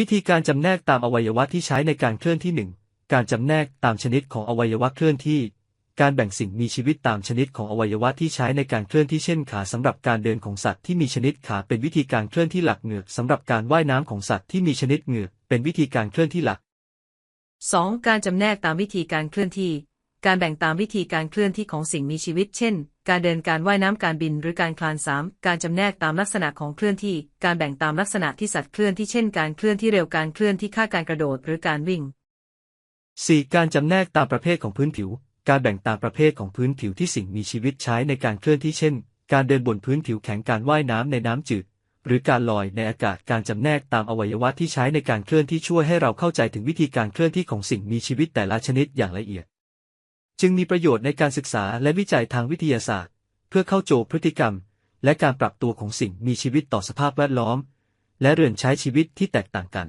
วิธีการจำแนกตามอวัยวะที่ใช้ในการเคลื่อนที่หนึ่งการจำแนกตามชนิดของอวัยวะเคลื่อนที่ การแบ่งสิ่งมีชีวิตตามชนิดของอวัยวะที่ใช้ในการเคลื่อนที่เช่นขาสำหรับการเดินของสัตว์ที่มีชนิดขาเป็นวิธีการเคลื่อนที่หลักเหงือกสำหรับการว่ายน้ำของสัตว์ที่มีชนิดเหงือกเป็นวิธีการเคลื่อนที่หลัก 2. การจำแนกตามวิธีการเคลื่อนที่ การแบ่งตามวิธีการเคลื่อนที่ของสิ่งมีชีวิต เช่น การเดินการว่ายน้ำการบินหรือการคลาน 3. การจำแนกตามลักษณะของเคลื่อนที่ การแบ่งตามลักษณะที่สัตว์เคลื่อนที่เช่นการเคลื่อนที่เร็วการเคลื่อนที่ค่าการกระโดดหรือการวิ่ง 4. การจำแนกตามประเภทของพื้นผิว การแบ่งตามประเภทของพื้นผิวที่สิ่งมีชีวิตใช้ในการเคลื่อนที่เช่น การเดินบนพื้นผิวแข็งการว่ายน้ำในน้ำจืด หรือการลอยในอากาศการจำแนกตามอวัยวะที่ใช้ในการเคลื่อนที่ช่วยให้เราเข้าใจถึงวิธีการเคลื่อนที่ของสิ่งมีชีวิตแต่ละชนิดอย่างละเอียด จึงมีประโยชน์ในการศึกษาและวิจัยทางวิทยาศาสตร์ เพื่อเข้าโจพฤติกรรม และการปรับตัวของสิ่งมีชีวิตต่อสภาพแวดล้อม และเรือนใช้ชีวิตที่แตกต่างกัน